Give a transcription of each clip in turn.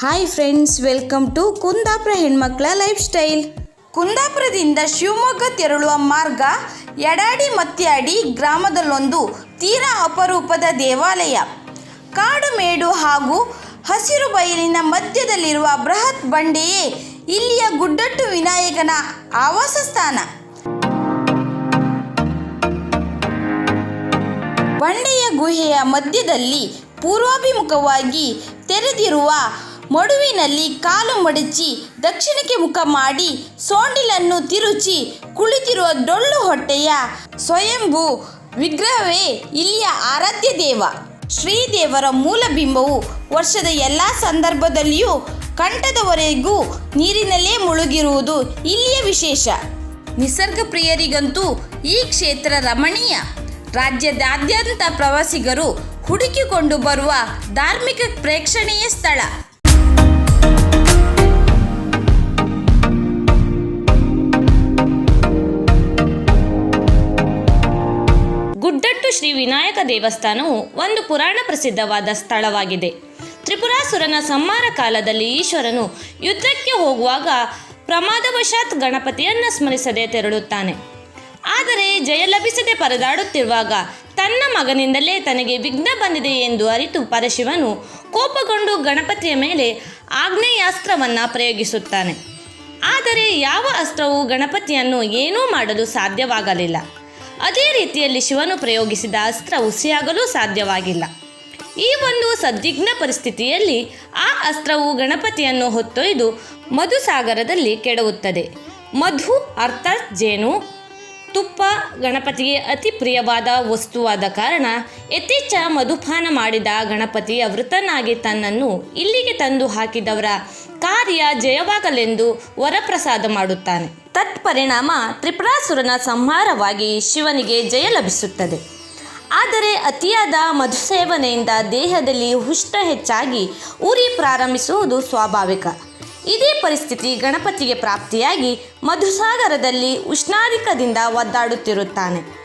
Hi friends welcome to Kundapura ಹೆಣ್ಮಕ್ಳ life style ಕುಂದಾಪುರದಿಂದ Shivamogga ತೆರಳುವ ಮಾರ್ಗ ಎಡಾಡಿ ಮತ್ಯಾಡಿ ಗ್ರಾಮದಲ್ಲೊಂದು ತೀರಾ ಅಪರೂಪದ ದೇವಾಲಯ ಕಾಡು ಮೇಡು ಹಾಗೂ ಹಸಿರು ಬಯಲಿನ ಮಧ್ಯದಲ್ಲಿರುವ ಬೃಹತ್ ಬಂಡೆಯೇ ಇಲ್ಲಿಯ ಗುಡ್ಡಟ್ಟು ವಿನಾಯಕನ ಆವಾಸ ಸ್ಥಾನ ಬಂಡೆಯ ಗುಹೆಯ ಮಧ್ಯದಲ್ಲಿ ಪೂರ್ವಾಭಿಮುಖವಾಗಿ ತೆರೆದಿರುವ ಮಡುವಿನಲ್ಲಿ ಕಾಲು ಮಡಚಿ ದಕ್ಷಿಣಕ್ಕೆ ಮುಖ ಮಾಡಿ ಸೋಂಡಿಲನ್ನು ತಿರುಚಿ ಕುಳಿತಿರುವ ಡೊಳ್ಳು ಹೊಟ್ಟೆಯ ಸ್ವಯಂಭು ವಿಗ್ರಹವೇ ಇಲ್ಲಿಯ ಆರಾಧ್ಯ ದೇವ. ಶ್ರೀದೇವರ ಮೂಲ ಬಿಂಬವು ವರ್ಷದ ಎಲ್ಲ ಸಂದರ್ಭದಲ್ಲಿಯೂ ಕಂಠದವರೆಗೂ ನೀರಿನಲ್ಲೇ ಮುಳುಗಿರುವುದು ಇಲ್ಲಿಯ ವಿಶೇಷ. ನಿಸರ್ಗ ಪ್ರಿಯರಿಗಂತೂ ಈ ಕ್ಷೇತ್ರ ರಮಣೀಯ. ರಾಜ್ಯದಾದ್ಯಂತ ಪ್ರವಾಸಿಗರು ಹುಡುಕಿಕೊಂಡು ಬರುವ ಧಾರ್ಮಿಕ ಪ್ರೇಕ್ಷಣೀಯ ಸ್ಥಳ. ಶ್ರೀ ವಿನಾಯಕ ದೇವಸ್ಥಾನವು ಒಂದು ಪುರಾಣ ಪ್ರಸಿದ್ಧವಾದ ಸ್ಥಳವಾಗಿದೆ. ತ್ರಿಪುರಾಸುರನ ಸಂಹಾರ ಕಾಲದಲ್ಲಿ ಈಶ್ವರನು ಯುದ್ಧಕ್ಕೆ ಹೋಗುವಾಗ ಪ್ರಮಾದವಶಾತ್ ಗಣಪತಿಯನ್ನು ಸ್ಮರಿಸದೆ ತೆರಳುತ್ತಾನೆ. ಆದರೆ ಜಯ ಲಭಿಸದೆ ಪರದಾಡುತ್ತಿರುವಾಗ ತನ್ನ ಮಗನಿಂದಲೇ ತನಗೆ ವಿಘ್ನ ಬಂದಿದೆ ಎಂದು ಅರಿತು ಪರಶಿವನು ಕೋಪಗೊಂಡು ಗಣಪತಿಯ ಮೇಲೆ ಆಗ್ನೇಯಾಸ್ತ್ರವನ್ನು ಪ್ರಯೋಗಿಸುತ್ತಾನೆ. ಆದರೆ ಯಾವ ಅಸ್ತ್ರವೂ ಗಣಪತಿಯನ್ನು ಏನೂ ಮಾಡಲು ಸಾಧ್ಯವಾಗಲಿಲ್ಲ. ಅದೇ ರೀತಿಯಲ್ಲಿ ಶಿವನು ಪ್ರಯೋಗಿಸಿದ ಅಸ್ತ್ರ ಹುಸಿಯಾಗಲು ಸಾಧ್ಯವಾಗಿಲ್ಲ. ಈ ಒಂದು ಸದ್ವಿಗ್ನ ಪರಿಸ್ಥಿತಿಯಲ್ಲಿ ಆ ಅಸ್ತ್ರವು ಗಣಪತಿಯನ್ನು ಹೊತ್ತೊಯ್ದು ಮಧುಸಾಗರದಲ್ಲಿ ಕೆಡವುತ್ತದೆ. ಮಧು ಅರ್ಥಾತ್ ಜೇನು. ತುಪ್ಪ ಗಣಪತಿಗೆ ಅತಿ ಪ್ರಿಯವಾದ ವಸ್ತುವಾದ ಕಾರಣ ಯಥೇಚ್ಛ ಮಧುಪಾನ ಮಾಡಿದ ಗಣಪತಿ ವೃತನಾಗಿ ತನ್ನನ್ನು ಇಲ್ಲಿಗೆ ತಂದು ಹಾಕಿದವರ ಕಾರ್ಯ ಜಯವಾಗಲೆಂದು ವರಪ್ರಸಾದ ಮಾಡುತ್ತಾನೆ. ತತ್ಪರಿಣಾಮ ತ್ರಿಪುರಾಸುರನ ಸಂಹಾರವಾಗಿ ಶಿವನಿಗೆ ಜಯ ಲಭಿಸುತ್ತದೆ. ಆದರೆ ಅತಿಯಾದ ಮಧುಸೇವನೆಯಿಂದ ದೇಹದಲ್ಲಿ ಹುಷ್ಟ ಹೆಚ್ಚಾಗಿ ಉರಿ ಪ್ರಾರಂಭಿಸುವುದು ಸ್ವಾಭಾವಿಕ. ಇದೇ ಪರಿಸ್ಥಿತಿ ಗಣಪತಿಗೆ ಪ್ರಾಪ್ತಿಯಾಗಿ ಮಧುಸಾಗರದಲ್ಲಿ ಉಷ್ಣಾಧಿಕದಿಂದ ಒದ್ದಾಡುತ್ತಿರುತ್ತಾನೆ.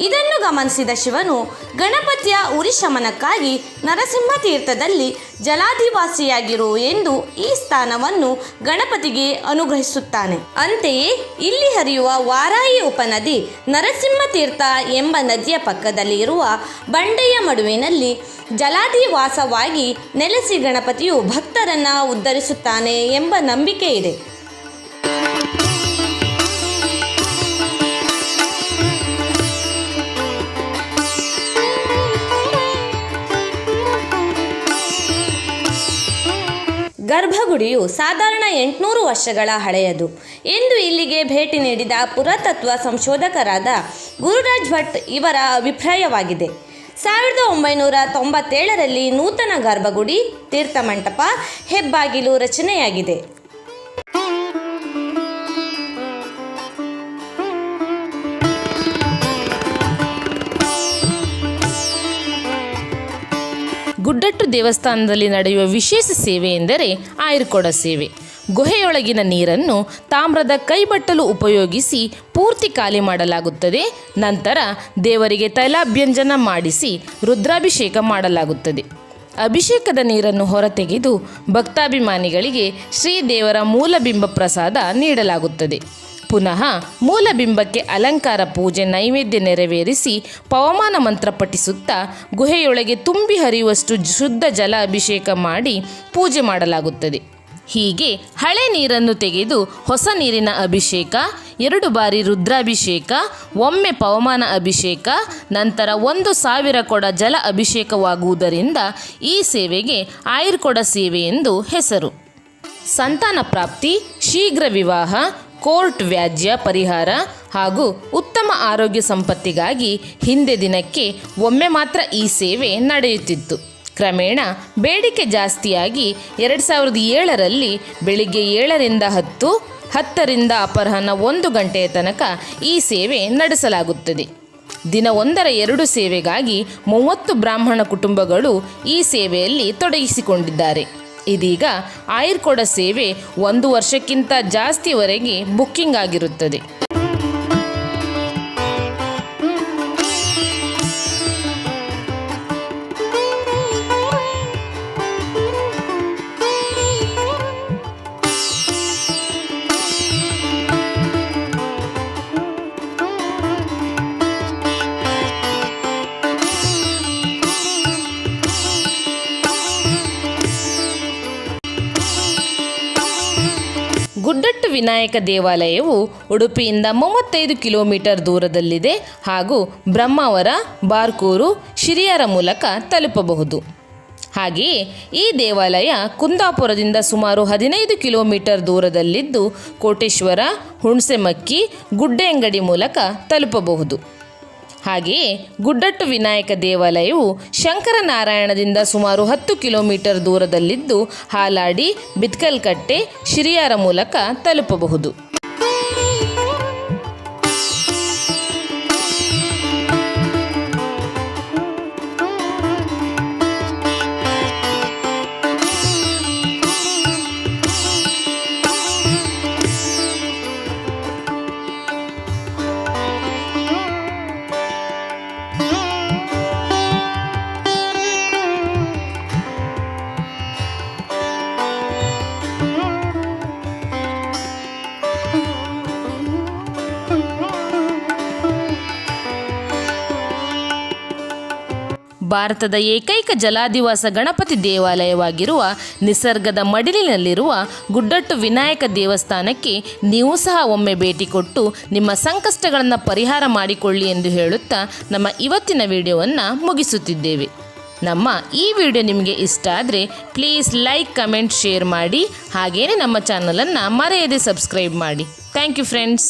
ಇದನ್ನು ಗಮನಿಸಿದ ಶಿವನು, ಗಣಪತಿಯ ಉರಿಶಮನಕ್ಕಾಗಿ ನರಸಿಂಹ ತೀರ್ಥದಲ್ಲಿ ಜಲಾಧಿವಾಸಿಯಾಗಿರು ಎಂದು ಈ ಸ್ಥಾನವನ್ನು ಗಣಪತಿಗೆ ಅನುಗ್ರಹಿಸುತ್ತಾನೆ. ಅಂತೆಯೇ ಇಲ್ಲಿ ಹರಿಯುವ ವಾರಾಯಿ ಉಪನದಿ ನರಸಿಂಹ ತೀರ್ಥ ಎಂಬ ನದಿಯ ಪಕ್ಕದಲ್ಲಿ ಇರುವ ಬಂಡೆಯ ಮಡುವಿನಲ್ಲಿ ಜಲಾಧಿವಾಸವಾಗಿ ನೆಲೆಸಿ ಗಣಪತಿಯು ಭಕ್ತರನ್ನ ಉದ್ಧರಿಸುತ್ತಾನೆ ಎಂಬ ನಂಬಿಕೆ ಇದೆ ಗರ್ಭಗುಡಿಯು ಸಾಧಾರಣ ಎಂಟುನೂರು ವರ್ಷಗಳ ಹಳೆಯದು. ಎಂದು ಇಲ್ಲಿಗೆ ಭೇಟಿ ನೀಡಿದ ಪುರಾತತ್ವ ಸಂಶೋಧಕರಾದ ಗುರುರಾಜ್ ಭಟ್ ಇವರ ಅಭಿಪ್ರಾಯವಾಗಿದೆ. ಸಾವಿರದ ಒಂಬೈನೂರ ತೊಂಬತ್ತೇಳರಲ್ಲಿ ನೂತನ ಗರ್ಭಗುಡಿ, ತೀರ್ಥಮಂಟಪ, ಹೆಬ್ಬಾಗಿಲು ರಚನೆಯಾಗಿದೆ. ಗುಡ್ಡಟ್ಟು ದೇವಸ್ಥಾನದಲ್ಲಿ ನಡೆಯುವ ವಿಶೇಷ ಸೇವೆ ಎಂದರೆ ಆಯುರ್ಕೊಡ ಸೇವೆ. ಗುಹೆಯೊಳಗಿನ ನೀರನ್ನು ತಾಮ್ರದ ಕೈಬಟ್ಟಲು ಉಪಯೋಗಿಸಿ ಪೂರ್ತಿ ಖಾಲಿ ಮಾಡಲಾಗುತ್ತದೆ. ನಂತರ ದೇವರಿಗೆ ತೈಲಾಭ್ಯಂಜನ ಮಾಡಿಸಿ ರುದ್ರಾಭಿಷೇಕ ಮಾಡಲಾಗುತ್ತದೆ. ಅಭಿಷೇಕದ ನೀರನ್ನು ಹೊರತೆಗೆದು ಭಕ್ತಾಭಿಮಾನಿಗಳಿಗೆ ಶ್ರೀದೇವರ ಮೂಲಬಿಂಬ ಪ್ರಸಾದ ನೀಡಲಾಗುತ್ತದೆ. ಪುನಃ ಮೂಲಬಿಂಬಕ್ಕೆ ಅಲಂಕಾರ ಪೂಜೆ ನೈವೇದ್ಯ ನೆರವೇರಿಸಿ ಪವಮಾನ ಮಂತ್ರ ಪಠಿಸುತ್ತಾ ಗುಹೆಯೊಳಗೆ ತುಂಬಿ ಹರಿಯುವಷ್ಟು ಶುದ್ಧ ಜಲ ಅಭಿಷೇಕ ಮಾಡಿ ಪೂಜೆ ಮಾಡಲಾಗುತ್ತದೆ. ಹೀಗೆ ಹಳೆ ನೀರನ್ನು ತೆಗೆದು ಹೊಸ ನೀರಿನ ಅಭಿಷೇಕ, ಎರಡು ಬಾರಿ ರುದ್ರಾಭಿಷೇಕ, ಒಮ್ಮೆ ಪವಮಾನ ಅಭಿಷೇಕ, ನಂತರ ಒಂದು ಸಾವಿರ ಕೊಡ ಜಲ ಅಭಿಷೇಕವಾಗುವುದರಿಂದ ಈ ಸೇವೆಗೆ ಆಯುರ್ಕೊಡ ಸೇವೆ ಎಂದು ಹೆಸರು. ಸಂತಾನ ಪ್ರಾಪ್ತಿ, ಶೀಘ್ರ ವಿವಾಹ ಕೋರ್ಟ್ ವ್ಯಾಜ್ಯ ಪರಿಹಾರ ಹಾಗೂ ಉತ್ತಮ ಆರೋಗ್ಯ ಸಂಪತ್ತಿಗಾಗಿ ಹಿಂದೆ ದಿನಕ್ಕೆ ಒಮ್ಮೆ ಮಾತ್ರ ಈ ಸೇವೆ ನಡೆಯುತ್ತಿತ್ತು. ಕ್ರಮೇಣ ಬೇಡಿಕೆ ಜಾಸ್ತಿಯಾಗಿ ಎರಡು ಸಾವಿರದ ಏಳರಲ್ಲಿ ಬೆಳಿಗ್ಗೆ ಏಳರಿಂದ ಹತ್ತು, ಹತ್ತರಿಂದ ಅಪರಾಹ್ನ ಒಂದು ಗಂಟೆಯ ತನಕ ಈ ಸೇವೆ ನಡೆಸಲಾಗುತ್ತದೆ. ದಿನ ಒಂದರ ಎರಡು ಸೇವೆಗಾಗಿ ಮೂವತ್ತು ಬ್ರಾಹ್ಮಣ ಕುಟುಂಬಗಳು ಈ ಸೇವೆಯಲ್ಲಿ ತೊಡಗಿಸಿಕೊಂಡಿದ್ದಾರೆ. ಇದೀಗ ಆಯುರ್ಕೋಡ ಸೇವೆ ಒಂದು ವರ್ಷಕ್ಕಿಂತ ಜಾಸ್ತಿವರೆಗೆ ಬುಕ್ಕಿಂಗ್ ಆಗಿರುತ್ತದೆ. ವಿನಾಯಕ ದೇವಾಲಯವು ಉಡುಪಿಯಿಂದ ಮೂವತ್ತೈದು ಕಿಲೋಮೀಟರ್ ದೂರದಲ್ಲಿದೆ ಹಾಗೂ ಬ್ರಹ್ಮಾವರ, ಬಾರ್ಕೂರು, ಶಿರಿಯರ ಮೂಲಕ ತಲುಪಬಹುದು. ಹಾಗೆಯೇ ಈ ದೇವಾಲಯ ಕುಂದಾಪುರದಿಂದ ಸುಮಾರು ಹದಿನೈದು ಕಿಲೋಮೀಟರ್ ದೂರದಲ್ಲಿದ್ದು ಕೋಟೇಶ್ವರ, ಹುಣಸೆಮಕ್ಕಿ ಗುಡ್ಡೆಂಗಡಿ ಮೂಲಕ ತಲುಪಬಹುದು. ಹಾಗೆಯೇ ಗುಡ್ಡಟ್ಟು ವಿನಾಯಕ ದೇವಾಲಯವು ಶಂಕರನಾರಾಯಣದಿಂದ ಸುಮಾರು ಹತ್ತು ಕಿಲೋಮೀಟರ್ ದೂರದಲ್ಲಿದ್ದು ಹಾಲಾಡಿ ಬಿತ್ಕಲ್ಕಟ್ಟೆ ಶಿರಿಯಾರ ಮೂಲಕ ತಲುಪಬಹುದು. ಭಾರತದ ಏಕೈಕ ಜಲಾದಿವಾಸ ಗಣಪತಿ ದೇವಾಲಯವಾಗಿರುವ ನಿಸರ್ಗದ ಮಡಿಲಿನಲ್ಲಿರುವ ಗುಡ್ಡಟ್ಟು ವಿನಾಯಕ ದೇವಸ್ಥಾನಕ್ಕೆ ನೀವು ಸಹ ಒಮ್ಮೆ ಭೇಟಿ ಕೊಟ್ಟು ನಿಮ್ಮ ಸಂಕಷ್ಟಗಳನ್ನು ಪರಿಹಾರ ಮಾಡಿಕೊಳ್ಳಿ ಎಂದು ಹೇಳುತ್ತಾ ನಮ್ಮ ಇವತ್ತಿನ ವಿಡಿಯೋವನ್ನು ಮುಗಿಸುತ್ತಿದ್ದೇವೆ. ನಮ್ಮ ಈ ವಿಡಿಯೋ ನಿಮಗೆ ಇಷ್ಟ ಆದರೆ ಪ್ಲೀಸ್ ಲೈಕ್ ಕಮೆಂಟ್ ಶೇರ್ ಮಾಡಿ ಹಾಗೆಯೇ ನಮ್ಮ ಚಾನಲನ್ನು ಮರೆಯದೆ ಸಬ್ಸ್ಕ್ರೈಬ್ ಮಾಡಿ. Thank you friends